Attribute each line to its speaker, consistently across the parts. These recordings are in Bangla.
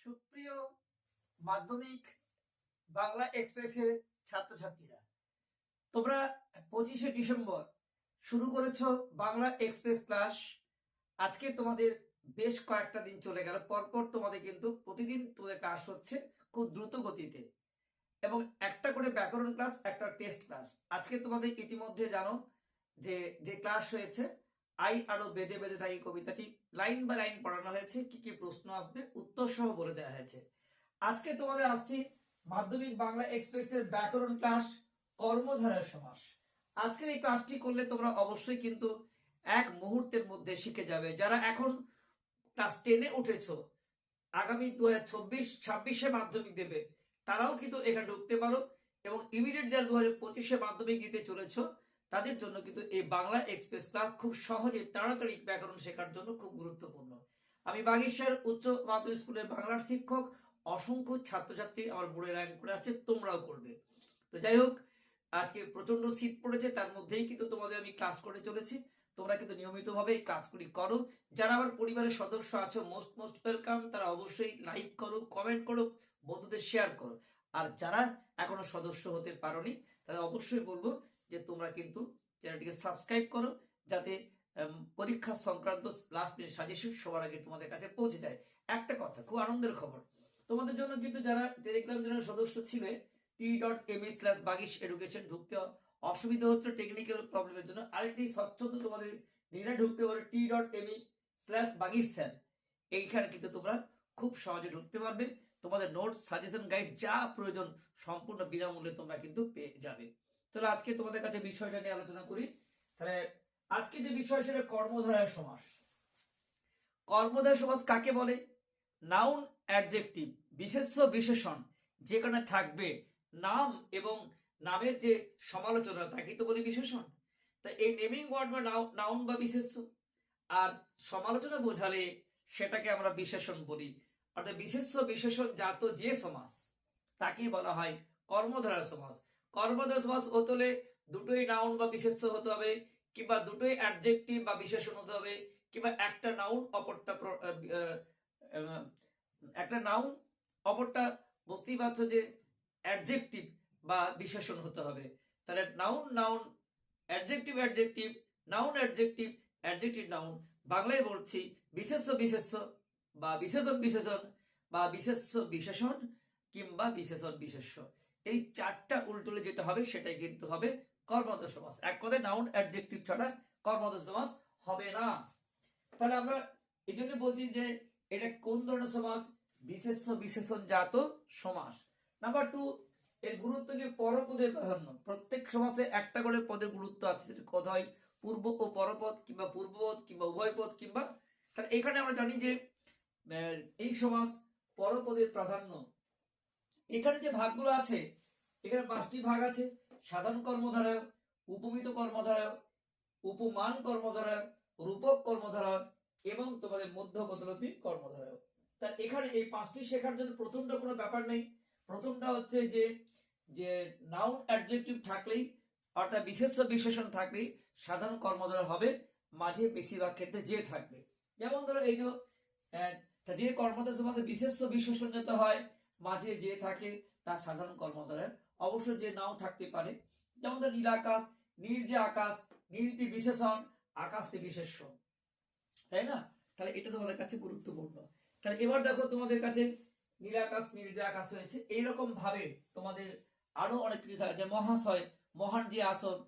Speaker 1: সুপ্রিয় মাধ্যমিক বাংলা এক্সপ্রেসের ছাত্রছাত্রীরা, তোমরা পঁচিশে ডিসেম্বর শুরু করেছ বাংলা এক্সপ্রেস ক্লাস। আজকে তোমাদের বেশ কয়েকটা দিন চলে গেল, পরপর তোমাদের কিন্তু প্রতিদিন তোমাদের ক্লাস হচ্ছে খুব দ্রুত গতিতে। এবং একটা করে ব্যাকরণ ক্লাস, একটা টেস্ট ক্লাস। আজকে তোমাদের ইতিমধ্যে জানো যে যে ক্লাস হয়েছে আই আরও বেঁধে বেঁধে থাকি কবিতাটি। লাইন বাই লাইন পড়ানো হয়েছে, কি কি প্রশ্ন আসবে উত্তর সহ বলে দেওয়া হয়েছে। আজকে তোমাদের আসছি মাধ্যমিক বাংলা এক্সপ্রেসের ব্যাকরণ ক্লাস কর্মধারয় সমাস। আজকের এই ক্লাসটি করলে তোমরা অবশ্যই কিন্তু এক মুহূর্তের মধ্যে শিখে যাবে। যারা এখন ক্লাস টেনে উঠেছো, আগামী দু হাজার চব্বিশ, ছাব্বিশে মাধ্যমিক দেবে, তারাও কিন্তু এখানে ঢুকতে পারো এবং ইমিডিয়েট যারা দু হাজার পঁচিশে মাধ্যমিক দিতে চলেছো তাদের জন্য কিন্তু এই বাংলা এক্সপ্রেস ক্লাস খুব সহজে তাড়াতাড়ি ব্যাকরণ শেখার জন্য খুব গুরুত্বপূর্ণ। আমি বাগেশ্বর উচ্চ মাধ্যমিক স্কুলের বাংলার শিক্ষক, অসংখ্য ছাত্রছাত্রী আমার বোর্ডে র্যাঙ্ক করে আছে, তোমরাও করবে। তো যাই হোক, আজকে প্রচণ্ড শীত পড়েছে, তার মধ্যেই কিন্তু তোমাদের আমি ক্লাস করে চলেছি। তোমরা কিন্তু নিয়মিতভাবে এই ক্লাসগুলি করো। যারা আমার পরিবারের সদস্য আছো মোস্ট মোস্ট ওয়েলকাম তারা অবশ্যই লাইক করো কমেন্ট করো, বন্ধুদের শেয়ার করো। আর যারা এখনও সদস্য হতে পারোনি, তারা অবশ্যই বলব যে তোমরা কিন্তু চ্যানেলটিকে সাবস্ক্রাইব করো যাতে পরীক্ষা সংক্রান্ত লাস্ট মিনিট সাজেশন সবার আগে তোমাদের কাছে পৌঁছে যায়। একটা কথা, খুব আনন্দের খবর। তোমাদের জন্য কিন্তু যারা টেলিগ্রাম চ্যানেলের সদস্য ছিলে T dot M E slash Bagish education ঢুকতে অসুবিধা হচ্ছে টেকনিক্যাল প্রবলেমের জন্য। আরেকটি স্বচ্ছন্দ তোমাদের নিজেরা ঢুকতে পারো T dot M E slash Bagish sir এইখানে কিন্তু তোমরা খুব সহজে ঢুকতে পারবে। তোমাদের নোটস সাজেশন গাইড যা প্রয়োজন সম্পূর্ণ বিনামূল্যে তোমরা কিন্তু পেয়ে যাবে। তাহলে আজকে তোমাদের কাছে বিষয়টা নিয়ে আলোচনা করি। তাহলে আজকে যে বিষয় সেটা কর্মধারায় সমাস। কর্মধারয় সমাস কাকে বলে? নাউন অ্যাডজেক্টিভ বিশেষ্য, বিশেষণ, যেখানে থাকবে নাম এবং নামের যে সমালোচনা তাকে তো বলি বিশেষণ। তা এই নেমিং ওয়ার্ড বা নাউন বা বিশেষ্য, আর সমালোচনা বোঝালে সেটাকে আমরা বিশেষণ বলি। অর্থাৎ বিশেষ্য বিশেষণ জাত যে সমাস তাকে বলা হয় কর্মধারা সমাস। কর্মধারা সমাস হতে হলে দুটোই নাউন বা বিশেষ্য হতে হবে, কিংবা দুটোই অ্যাডজেক্টিভ বা বিশেষণ হতে হবে, কিংবা একটা নাউন অপরটা একটা নাউন অপরটা বুঝতেই পারছ যে অ্যাডজেক্টিভ বা বিশেষণ হতে হবে। তাহলে noun noun adjective adjective noun adjective adjective noun বাংলায় বলছি বিশেষ্য বিশেষ্য বা বিশেষণ বিশেষণ বা বিশেষ্য বিশেষণ কিংবা বিশেষণ বিশেষ্য এই চারটা উল্টোলে যেটা হবে সেটাই কিন্তু হবে কর্মদ সমাস এক কথায় নাউন অ্যাডজেক্টিভ ছাড়া কর্মদ সমাস হবে না। তাহলে আমরা এই জন্য বলছি যে এটা কোন ধরনের সমাস? বিশেষ বিশেষণ জাত সমাস। নাম্বার টু এর গুরুত্ব কি পরপদের প্রাধান্য? প্রত্যেক সমাসে একটা করে পদের গুরুত্ব আছে সেটা পূর্ব ও পরপদ, কিংবা পূর্বপদ, কিংবা উভয় পদ কিংবা তাহলে এখানে আমরা জানি যে এই সমাস পরপদের প্রাধান্য এখানে যে ভাগগুলো আছে, এখানে পাঁচটি ভাগ আছে। সাধারণ কর্মধারয়, উপমিত কর্মধারয়, উপমান কর্মধারয়, রূপক কর্মধারয় এবং তোমাদের মধ্যপদলোপী কর্মধারয়। তা এখানে এই পাঁচটি শেখার জন্য প্রথমটা কোনো ব্যাপার নেই। প্রথমটা হচ্ছে যে যে নাউন অ্যাডজেক্টিভ থাকলেই অর্থাৎ বিশেষ বিশেষণ থাকলেই সাধারণ কর্মধারা হবে, মাঝে বেশিরভাগ ক্ষেত্রে যে থাকবে। যেমন ধরো এই যে যে কর্মধার বিশেষ্য বিশেষণ যেতে হয় মাঝে যে থাকে, তার সাধারণ কর্মধারয় অবশ্য যে নাও থাকতে পারে। যেমন নীল আকাশ, নীল যে আকাশ, নীলটি বিশেষণ, আকাশটি বিশেষ্য তাই না? তাহলে এটা তোমাদের কাছে গুরুত্বপূর্ণ। তাহলে এবার দেখো তোমাদের কাছে নীল আকাশ, নীল যে আকাশ হয়েছে এইরকম ভাবে তোমাদের আরও অনেক কিছু থাকে। যে মহাশয়, মহান যে আসন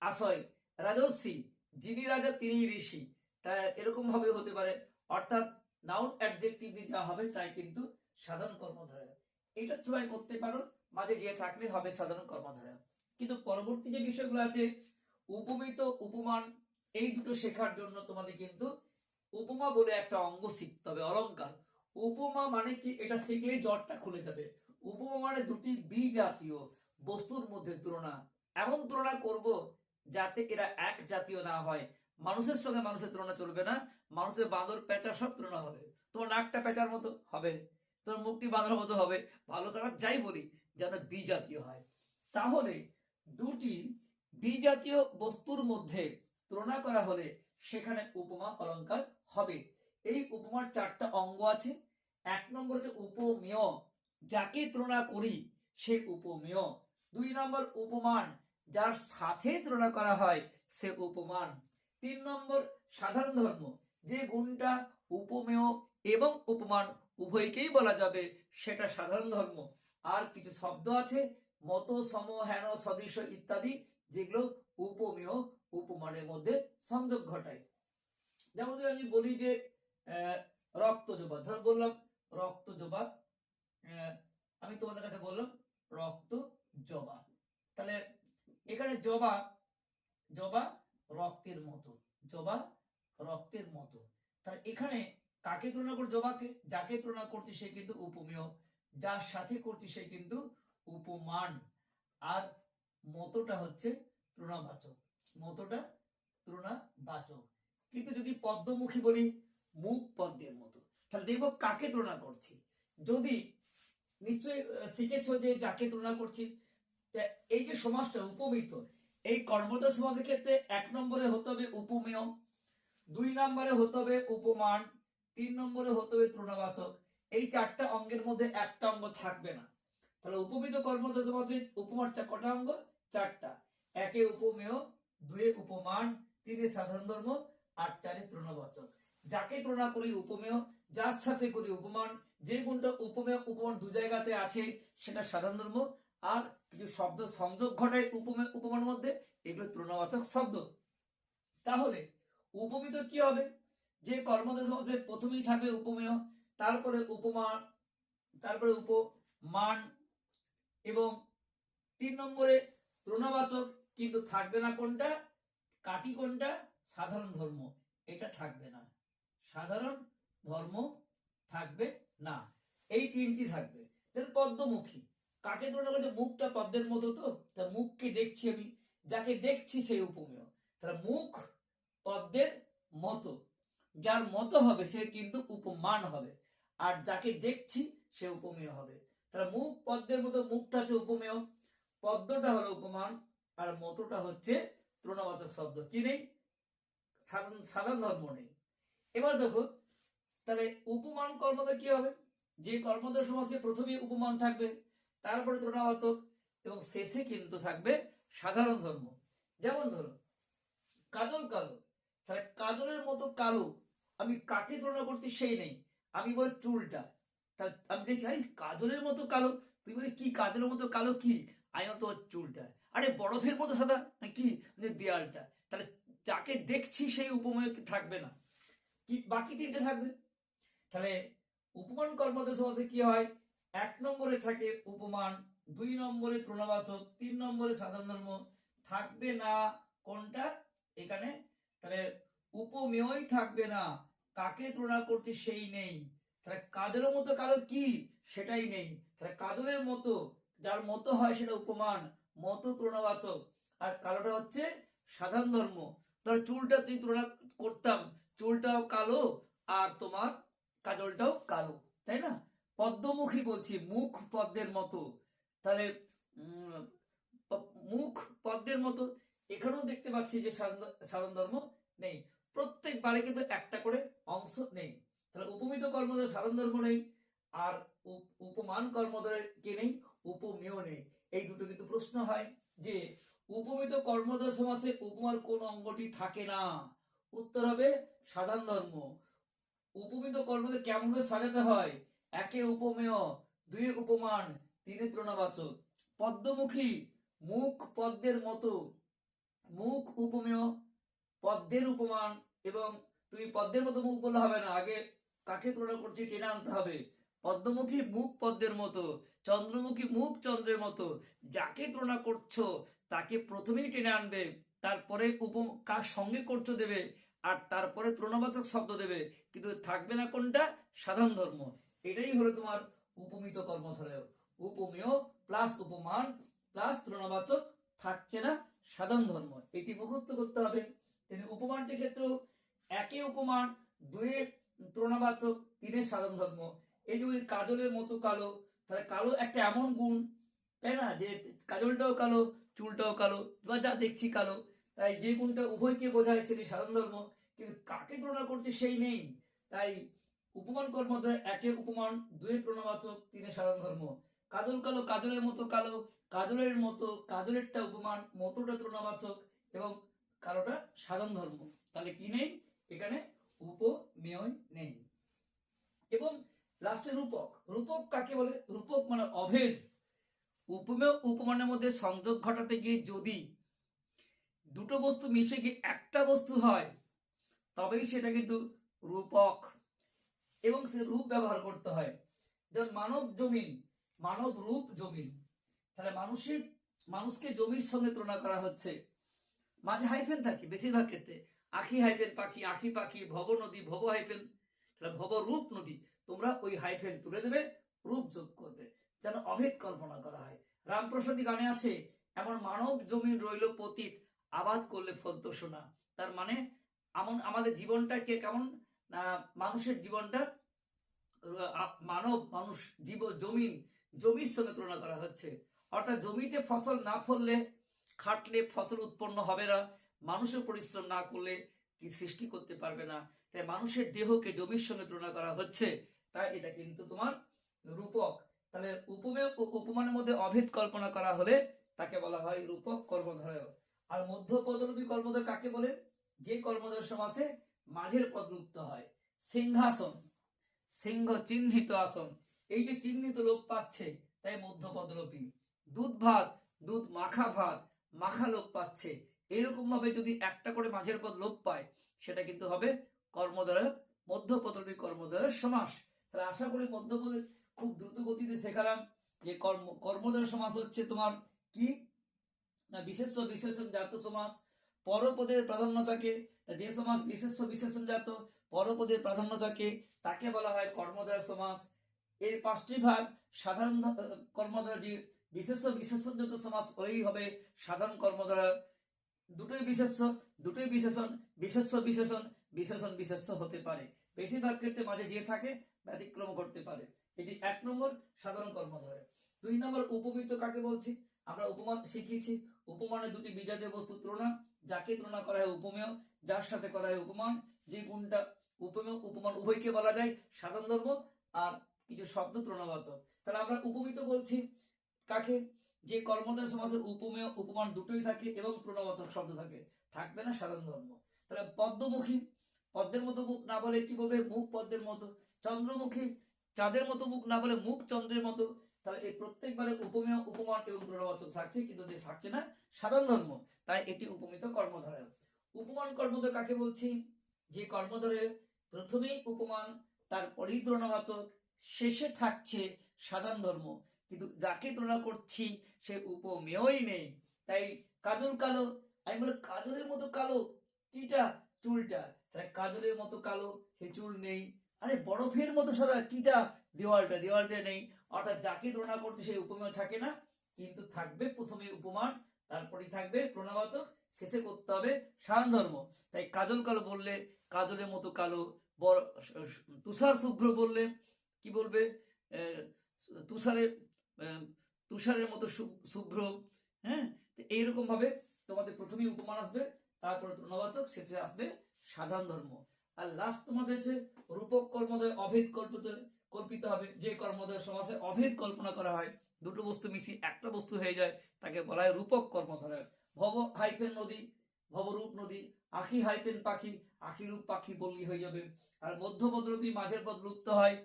Speaker 1: আশয় রাজস্বী যিনি রাজা তিনি ঋষি। তা এরকম ভাবে হতে পারে। অর্থাৎ নাউন অ্যাডজেক্টিভ যা হবে, তাই কিন্তু সাধারণ কর্মধারয়। এটা সবাই করতে পারো, মাঝে যে থাকলে হবে সাধারণ কর্মধারয়। কিন্তু পরবর্তী যে বিষয়গুলো আছে, উপমিত উপমান, এই দুটো শেখার জন্য তোমাদের কিন্তু উপমা বলে একটা অঙ্গ শিখতে হবে অলংকার উপমা মানে কি? এটা শিখলেই জ্বরটা খুলে যাবে। উপমা মানে দুটি বি বস্তুর মধ্যে তুলনা। এমন তুলনা করব যাতে এরা এক জাতীয় না হয়। মানুষের সঙ্গে মানুষের তুলনা চলবে না। মানুষের বাঁদর পেঁচা সব তুলনা হবে। তোমার নাকটা পেঁচার মতো হবে। তোমার মুখটি বাঁদর মতো হবে। ভালো খারাপ যাই বলি, যেন বি জাতীয় হয়। তাহলে দুটি বিজাতীয় বস্তুর মধ্যে তুলনা করা হলে সেখানে উপমা অলংকার হবে। এই উপমার চারটা অঙ্গ আছে। এক নম্বর হচ্ছে উপমেয়। যাকে তুলনা করি, সে উপমেয়। দুই নম্বর উপমান, যার সাথে তুলনা করা হয়, সে উপমান। তিন নম্বর সাধারণ ধর্ম। যে গুণটা উপমেয় এবং উপমান উভয়কেই বলা যাবে সেটা সাধারণ ধর্ম। আর কিছু শব্দ আছে মত সম হেন সদৃশ ইত্যাদি যেগুলো উপমেয় উপমানের মধ্যে সংযোগ ঘটায়। যেমন যদি আমি বলি যে রক্ত জবা ধর বললাম রক্ত জবা আহ, আমি তোমাদের কাছে বললাম রক্ত জবা তাহলে এখানে জবা জবা রক্তের মতো জবা রক্তের মতো। তাহলে এখানে কাকে তুলনা করছে? জবাকে যাকে তুলনা করছি সে কিন্তু উপমেয় যার সাথে করছি সে কিন্তু উপমান। আর মতটা হচ্ছে তুলনাবাচক মতটা তুলনাবাচক কিন্তু যদি পদ্মমুখী বলি মুখ পদ্মের মতো। তাহলে দেখব কাকে তুলনা করছি। যদি নিশ্চয়ই আহ, শিখেছো যে যাকে তুলনা করছি এই যে সমাজটা উপমিত এই কর্মদ সমাজের ক্ষেত্রে এক নম্বরে হতে হবে উপমেয় দুই নম্বরে হতে হবে উপমান তিন নম্বরে হতে হবে তুলনাবাচক এই চারটা অঙ্গের মধ্যে একটা অঙ্গ থাকবে না। তাহলে উপমিত কর্মদ সমাজের উপমান চা- কটা অঙ্গ? চারটা। একে উপমেয়, দুয়ে উপমান, তিনে সাধারণ ধর্ম, আর চারে তুলনাবাচক যাকে তুলনা করি উপমেয়, যার সাথে করি উপমান, যে গুণটা উপমেয়, উপমান দু জায়গাতে আছে, সেটা সাধারণ ধর্ম, আর কিছু শব্দ সংযোগ ঘটায় উপমেয়, উপমার মধ্যে, এগুলো তুলনাবাচক শব্দ। তাহলে উপমিত কি হবে? যে কর্মদেশ সমাসে প্রথমেই থাকবে উপমেয়, তারপরে উপমান তারপরে উপমান, এবং তিন নম্বরে তুলনাবাচক কিন্তু থাকবে না কোনটা? কাটি কোনটা? সাধারণ ধর্ম। এটা থাকবে না। সাধারণ ধর্ম থাকবে না। এই তিনটি থাকবে। পদ্মমুখী। কাকে তুলনা করছে মুখটা পদ্মের মতো তো? তা মুখকে দেখছি আমি। যাকে দেখছি সেই উপমেয়। তাহলে মুখ পদ্মের মতো। যার মতো হবে, সে কিন্তু উপমান হবে। আর যাকে দেখছি, সে উপমেয় হবে। তাহলে মুখ পদ্মের মতো, মুখটা হচ্ছে উপমেয়, পদ্মটা হলো উপমান, আর মতোটা হচ্ছে তুলনাবাচক শব্দ। কি নেই? সাধারণ সাধারণ ধর্ম নেই। এবার দেখো, তাহলে উপমান কর্মটা কি হবে? যে কর্মদের সমাজে প্রথমে উপমান থাকবে, তারপরে তুলনাবাচক এবং শেষে কিন্তু থাকবে সাধারণ ধর্ম। যেমন ধরো, কাজল কালো। তাহলে কাজলের মতো কালো আমি কাকে তুলনা করছি সেই নেই। আমি বলি চুলটা। তাহলে আমি দেখছি আরে, কাজলের মতো কালো। তুই বলি, কি কাজলের মতো কালো কি? আমি তো চুলটা। আরে, বরফের মতো সাদা কি? দেয়ালটা। তাহলে যাকে দেখছি সেই উপময় থাকবে না। কি, বাকি তিনটে থাকবে? তাহলে উপমান কর্মদের সমাজে কি হয়? এক নম্বরে থাকে উপমান, দুই নম্বরে তুলনাবাচক তিন নম্বরে সাধারণ ধর্ম। থাকবে না কোনটা? এখানে, তাহলে উপমেয়ই থাকবে না। কাকে তুলনা করছে সেই নেই। তাহলে কাজলের মতো কালো কি? সেটাই নেই। তাহলে কাজলের মতো, যার মতো হয় সেটা উপমান, মতো তুলনাবাচক। আর কালোটা হচ্ছে সাধারণ ধর্ম। ধর চুলটা তুই তুলনা করতাম, চুলটাও কালো আর তোমার কাজলটাও কালো, তাই না? পদ্মমুখী বলছি, মুখ পদ্মের মতো। তাহলে মুখ পদ্মের মতো। এখানেও দেখতে পাচ্ছি যে সাধারণ ধর্ম নেই। প্রত্যেক বারে কিন্তু একটা করে অংশ নেই। তাহলে উপমিত কর্মদের সাধারণ ধর্ম নেই, আর উপমান কর্মদের কে নেই? উপমেয় নেই। এই দুটো কিন্তু প্রশ্ন হয় যে, উপমিত কর্মদের সমাসে উপমার কোন অঙ্গটি থাকে না? উত্তর হবে সাধারণ ধর্ম। উপমিত কর্মদের কেমন করে সাজাতে হয়? একে উপমেয়, দুই উপমান, তিনে তুলনাবাচক পদ্মমুখী, মুখ পদ্মের মতো। মুখ উপমেয় পদ্মের উপমান এবং তুমি পদ্মের মতো মুখ বললে হবে না, আগে কাকে তুলনা করছি টেনে আনতে হবে। পদ্মমুখী মুখ পদ্মের মতো, চন্দ্রমুখী মুখ চন্দ্রের মতো, যাকে তুলনা করছ তাকে প্রথমেই টেনে আনবে, তারপরে উপম কার সঙ্গে করছ দেবে, আর তারপরে তুলনাবাচক শব্দ দেবে, কিন্তু থাকবে না কোনটা? সাধারণ ধর্ম। এটাই হলো তোমার উপমিত কর্ম ধরে উপমেয় প্লাস উপমান প্লাস তুলনাবাচক থাকছে না সাধারণ ধর্ম। এটি মুখস্থ করতে হবে। তিনি উপমানটির ক্ষেত্রেও একে উপমান, দুয়ে তুলনাবাচক তিনে সাধারণ ধর্ম। এই যে কাজলের মতো কালো, তাহলে কালো একটা এমন গুণ, তাই না? যে কাজলটাও কালো, চুলটাও কালো, বা যা দেখছি কালো, তাই যে গুণটা উভয়কে বোঝায় সেটি সাধারণ ধর্ম। কিন্তু কাকে তুলনা করছে সেই নেই। তাই উপমান কর্মদ্বয় একে উপমান, দুয়ে প্রণবাচক, তিনে সাধারণ ধর্ম। কাজল কালো, কাজলের মতো কালো, কাজলের মতো, কাজলেরটা উপমান, মতোটা তুলনাবাচক এবং কালোটা সাধারণ ধর্ম। তাহলে কি নেই? এখানে উপমেয় নেই। এবং লাস্টে রূপক। রূপক কাকে বলে? রূপক মানে অভেদ। উপমেয় উপমানের মধ্যে সংযোগ ঘটাতে গিয়ে যদি দুটো বস্তু মিশে গিয়ে একটা বস্তু হয়, তবেই সেটা কিন্তু রূপক। এবং সে রূপ ব্যবহার করতে হয়। যেমন মানব জমিন, মানব রূপ জমিন। তাহলে মানুষের, মানুষকে জমির সঙ্গে তুলনা করা হচ্ছে। মাঝে হাইফেন থাকে, বেশিরভাগ ক্ষেত্রে। আখি হাইফেন, পাখি, আখি পাখি, ভব নদী, ভব হাইফেন, তাহলে ভব রূপ নদী, তোমরা ওই হাইফেন তুলে দেবে, রূপ যোগ করবে, যেন অভেদ কল্পনা করা হয়। রামপ্রসাদী গানে আছে, এমন মানব জমিন রইল পতীত, আবাদ করলে ফলত শোনা তার মানে এমন আমাদের জীবনটাকে কেমন মানুষের জীবনটা মানব, মানুষ, জীব, জমিন, জমির সঙ্গে তুলনা করা হচ্ছে। অর্থাৎ জমিতে ফসল না ফললে খাটলে ফসল উৎপন্ন হবে না, মানুষের পরিশ্রম না করলে কি সৃষ্টি করতে পারবে না। তাই মানুষের দেহকে জমির সঙ্গে তুলনা করা হচ্ছে। তাই এটা কিন্তু তোমার রূপক। তাহলে উপমেয় উপমানের মধ্যে অভেদ কল্পনা করা হলে তাকে বলা হয় রূপক কর্মধারয়। আর মধ্য পদরূপী কর্মধার কাকে বলে? যে কর্মধার সমাসে মাঝের পদ লুপ্ত হয়। সিংহাসন সিংহ চিহ্নিত আসন। এই যে চিহ্নিত লোপ পাচ্ছে, তাই মধ্য পদলোপী দুধ ভাত, দুধ মাখা ভাত মাখা লোপ পাচ্ছে। এরকম ভাবে যদি একটা করে মাঝের পদ লোপ পায়, সেটা কিন্তু হবে কর্মদ্বয় মধ্য পদলোপী কর্মদ্বয়ের সমাস। তাহলে আশা করি মধ্যপদে খুব দ্রুত গতিতে শেখালাম যে কর্ম কর্মদ্বয় সমাস হচ্ছে তোমার কি? না বিশেষ বিশেষণ জাত সমাস। পরপদের প্রাধান্য থাকে যে সমাস বিশেষ বিশেষণ জাত পরপদের প্রাধান্য থাকে তাকে বলা হয় কর্মদ্বয় সমাস। এর পাঁচটি ভাগ সাধারণ কর্মদ্বয় যে বিশেষ্য বিশেষণজাত সমাস হলেই হবে সাধারণ কর্মদ্বয় দুটোই বিশেষ্য, দুটোই বিশেষণ বিশেষ বিশেষণ বিশেষণ, বিশেষ্য হতে পারে। বেশিরভাগ ক্ষেত্রে মাঝে যে থাকে, ব্যতিক্রম করতে পারে। এটি এক নম্বর, সাধারণ কর্মদ্বয় দুই নম্বর উপমিত কাকে বলছি? আমরা উপমান শিখিয়েছি। উপমানের দুটি বিজাতীয় বস্তু তুলনা, যাকে তুলনা করা হয় উপমেয়, যার সাথে করা হয় উপমান। যে গুণটা উপমেয়, উপমান উভয়কে বলা যায় সাধারণ ধর্ম আর কিছু শব্দ তুলনাবাচক। তাহলে আমরা উপমিত বলছি কাকে? যে কর্মদয় সমাজে উপমেয়, উপমান দুটোই থাকে এবং তুলনাবাচক শব্দ থাকে। থাকবে না সাধারণ ধর্ম। তাহলে পদ্মমুখী, পদ্মের মতো মুখ না বলে কি বলবে? মুখ পদ্মের মতো। চন্দ্রমুখী, চাঁদের মতো মুখ না বলে মুখ চন্দ্রের মতো। তাহলে এই প্রত্যেকবারে উপমেয়, উপমান এবং তুলনাবাচক থাকছে, কিন্তু যে থাকছে না, সাধারণ ধর্ম। তাই এটি উপমিত কর্মধারয়। উপমান কর্মধার কাকে বলছি? যে কর্মধারে প্রথমেই উপমান, তারপরেই তুলনাবাচক শেষে থাকছে সাধারণ ধর্ম। কিন্তু যাকে তুলনা করছি, সে উপমেয়ই নেই। তাই কাজল কালো, আমি বলে কাজলের মতো কালো, কিটা চুলটা? তাহলে কাজলের মতো কালো, সে চুল নেই। আরে বরফের মতো সাদা, কিটা? দেওয়ালটা দেওয়ালটা নেই। অর্থাৎ যাকে তুলনা করছে সেই উপমেয় থাকে না। কিন্তু থাকবে প্রথমে উপমান, তারপরেই থাকবে প্রণাবাচক, শেষে করতে হবে সাধারণ ধর্ম তাই কাজল কালো বললে, কাজলের মতো কালো তুষার শুভ্র বললে, কি বলবে? তুষারের তুষারের মতো শুভ্র হ্যাঁ? তো এইরকম ভাবে তোমাদের প্রথমেই উপমান আসবে, তারপরে তুলনাবাচক শেষে আসবে সাধারণ ধর্ম। আর লাস্ট তোমাদের হচ্ছে রূপক কর্মদয় অভেদ কল্পিত কল্পিত হবে। যে কর্মদয় সমাসে অভেদ কল্পনা করা হয়, দুটো বস্তু মিশি একটা বস্তু হয়ে যায়, তাকে বলা হয় রূপক কর্মধারয় ভব হাইফেন নদী, ভবরূপ নদী, আখি হাইফেন পাখি আখি রূপ পাখি বললি হয়ে যাবে। আর মধ্য পদরূপী মাঝের পদ লুপ্ত হয়,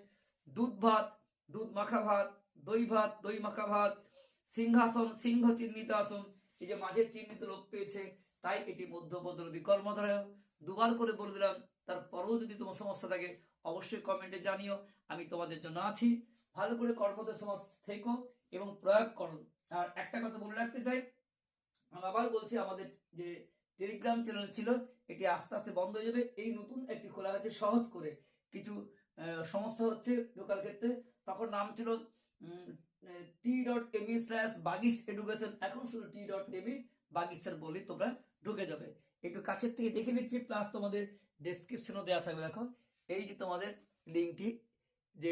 Speaker 1: দুধ ভাত, দুধ মাখা ভাত দই ভাত, দই মাখা ভাত, সিংহাসন, সিংহ চিহ্নিত আসন, এই যে মাঝের চিহ্নিত লোপ পেয়েছে, তাই এটি মধ্য পদরূপী কর্মধারয় দুবার করে বলে দিলাম, তারপরেও যদি তোমার সমস্যা থাকে, অবশ্যই কমেন্টে জানিও, আমি তোমাদের জন্য আছি। ভালো করে কর্মদের সমাজ থেকো এবং প্রয়োগ করো। আর একটা কথা বলে রাখতে চাই, আমি আবার বলছি, আমাদের যে টেলিগ্রাম চ্যানেল ছিল, এটি আস্তে আস্তে বন্ধ হয়ে যাবে। এই নতুন একটি খোলা হয়েছে সহজ করে। কিছু সমস্যা হচ্ছে লোকাল ক্ষেত্রে, তখন নাম ছিল T dot M E slash Bagish education এখন শুধু টি ডট এমি বাগিসের বলি তোমরা ঢুকে যাবে। একটু কাছের থেকে দেখে নিচ্ছি প্লাস তোমাদের ডেসক্রিপশনও দেওয়া থাকবে দেখো। এই যে তোমাদের লিঙ্কটি যে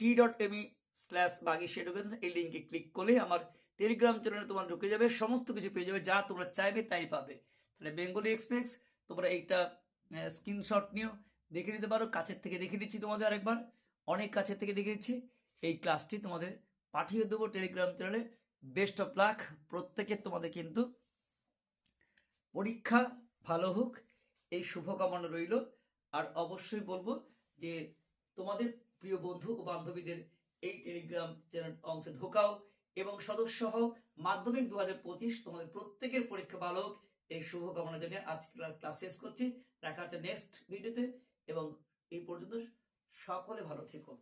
Speaker 1: টি ডট স্ল্যাশ এই ক্লিক আমার টেলিগ্রাম চ্যানেলে তোমার ঢুকে যাবে, সমস্ত কিছু পেয়ে যাবে, যা তোমরা চাইবে তাই পাবে। তাহলে বেঙ্গলি এক্সপ্রেস তোমরা এইটা স্ক্রিনশট নিও, দেখে নিতে পারো। কাছের থেকে দেখে দিচ্ছি তোমাদের আরেকবার। অনেক কাছের থেকে দেখে দিচ্ছি এই ক্লাসটি তোমাদের পাঠিয়ে দেবো টেলিগ্রাম চ্যানেলে বেস্ট অফ লাক প্রত্যেকের তোমাদের কিন্তু। পরীক্ষা ভালো হোক, এই শুভকামনা রইল। আর অবশ্যই বলব যে, তোমাদের প্রিয় বন্ধু ও বান্ধবীদের এই টেলিগ্রাম চ্যানেল অংশে ঢোকাও এবং সদস্য হও। মাধ্যমিক দু হাজার পঁচিশ, তোমাদের প্রত্যেকের পরীক্ষা ভালো হোক। এই শুভকামনা জানিয়ে আজকে ক্লাস শেষ করছি। দেখা হচ্ছে নেক্সট ভিডিওতে এবং এই পর্যন্ত সকলে ভালো থেকো।